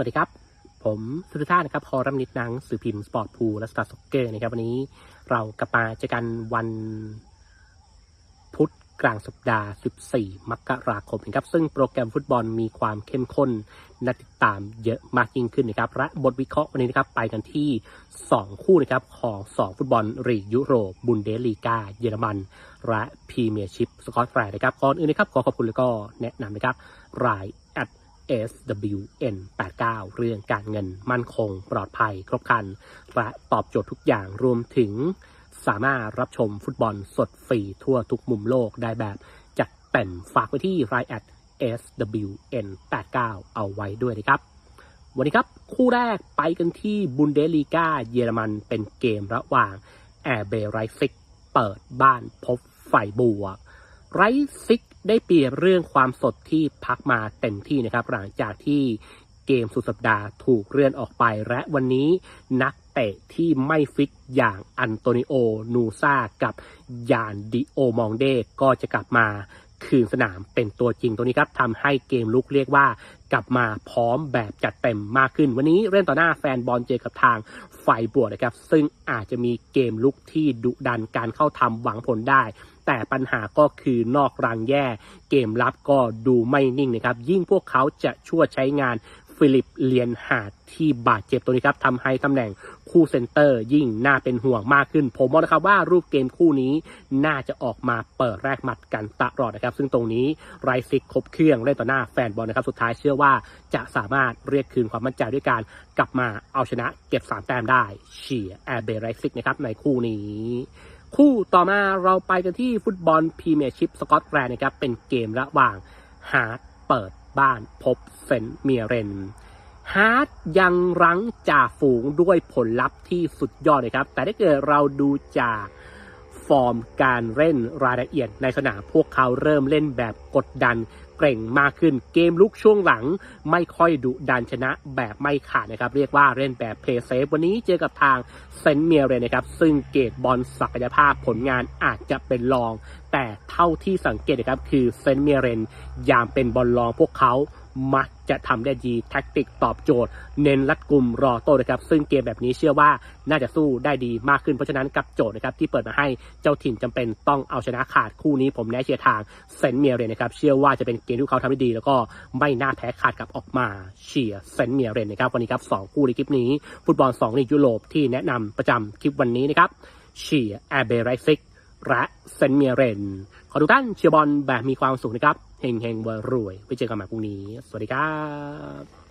วัสดีครับ ผมสุริชาตินะครับคอรัมนิดนังสื่อพิมพ์สปอร์ตพูและสตาร์ซ็อกเกอร์นะครับ วันนี้เรากลับมาเจอกันวันพุธกลางสัปดาห์ 14 มกราคมนะครับ ซึ่งโปรแกรมฟุตบอลมีความเข้มข้นน่าติดตามเยอะมากยิ่งขึ้นนะครับ และบทวิเคราะห์วันนี้นะครับ ไปกันที่ 2 คู่นะครับ ของ 2 ฟุตบอลลีกยุโรป บุนเดสลีกา เยอรมัน และพรีเมียร์ชิพสกอตแลนด์นะครับก่อนอื่นนะครับ ขอขอบคุณแล้วก็แนะนำนะครับราย at SWN 89เรื่องการเงินมั่นคง ปลอดภัย ครบครันและตอบโจทย์ทุกอย่างรวมถึงสามารถรับชมฟุตบอลสดฟรีทั่วทุกมุมโลกได้แบบ จัดเต็มฝากไว้ที่ราย at SWN 89เอาไว้ด้วยนะครับวันนี้ครับ คู่แรกไปกันที่บุนเดสลีกาเยอรมันเป็นเกมระหว่างแอร์เบไรซิกเปิดบ้านพบฝ่ายบวก ไรซิกได้เปรียบเรื่องความสดที่พักมาเต็มที่นะครับ หลังจากที่เกมสุดสัปดาห์ถูกเลื่อนออกไป และวันนี้นักเตะที่ไม่ฟิตอย่างอันโตนิโอ นูซากับยานดิโอมองเดก็จะกลับมาคืนสนามเป็นตัวจริงตัวนี้ครับทำให้เกมลุกเรียกว่า กลับมาพร้อมแบบจัดเต็มมากขึ้น วันนี้เล่นต่อหน้าแฟนบอลเจอกับทางไฟบวกนะครับ ซึ่งอาจจะมีเกมลุกที่ดุดันการเข้าทำหวังผลได้ แต่ปัญหาก็คือนอกรังแย่ เกมรับก็ดูไม่นิ่งนะครับ ยิ่งพวกเขาจะช่วยใช้งาน ฟิลิปเลียนหาดที่บาดเจ็บตัวนี้ครับทำให้ตำแหน่งคู่เซนเตอร์ยิ่งน่าเป็นห่วงมากขึ้น ผมมองนะครับว่ารูปเกมคู่นี้น่าจะออกมาเปิดแรกหมัดกันตลอดนะครับ ซึ่งตรงนี้ไรซิกครบเครื่องเล่นต่อหน้าแฟนบอลนะครับ สุดท้ายเชื่อว่าจะสามารถเรียกคืนความมั่นใจด้วยการกลับมาเอาชนะเก็บ 3 แต้มได้เชียร์แอร์เบไรซิกนะครับในคู่นี้คู่ต่อมาเราไปกันที่ฟุตบอลพรีเมียร์ชิพสกอตแลนด์นะครับเป็นเกมระหว่างฮาร์ดเปิด บ้านพบเซนเมียเรนฮาร์ดยังรั้งจ่าฝูงด้วยผลลัพธ์ที่สุดยอดเลยครับ แต่ถ้าเกิดเราดูจากฟอร์มการเล่นรายละเอียดในสนามพวกเขาเริ่มเล่นแบบกดดัน เกร่งมากขึ้นเกมลุกช่วงหลังไม่ค่อยดุดันชนะแบบไม่ขาดนะครับ เรียกว่าเล่นแบบเพย์เซฟวันนี้เจอกับทางเซนเมียเรนนะครับ ซึ่งเกตบอลศักยภาพผลงานอาจจะเป็นรอง แต่เท่าที่สังเกตนะครับคือเซนเมียเรนยามเป็นบอลรองพวกเขา มักจะทำได้ดีแท็กติกตอบโจทย์ เน้นรัดกลุ่มรอโต้นะครับ ซึ่งเกมแบบนี้เชื่อว่าน่าจะสู้ได้ดีมากขึ้นเพราะฉะนั้นกับโจทย์นะครับที่เปิดมาให้เจ้าถิ่นจำเป็นต้องเอาชนะขาดคู่นี้ผมแนะเชียร์ทางเซนต์เมียเรนนะครับเชื่อว่าจะเป็นเกมที่เขาทำได้ดี แล้วก็ไม่น่าแพ้ขาดกับออกมาเชียร์เซนต์เมียเรนนะครับวันนี้ครับสองคู่ในคลิปนี้ ฟุตบอล2ลีกยุโรปที่แนะนำประจำคลิปวันนี้นะครับเชียร์แอร์เบไรซิกและเซนต์เมียเรน ขอทุกท่านเชียร์บอลแบบมีความสุขนะครับ เฮงเฮงๆรวยไปเจอกันใหม่พรุ่งนี้ สวัสดีครับ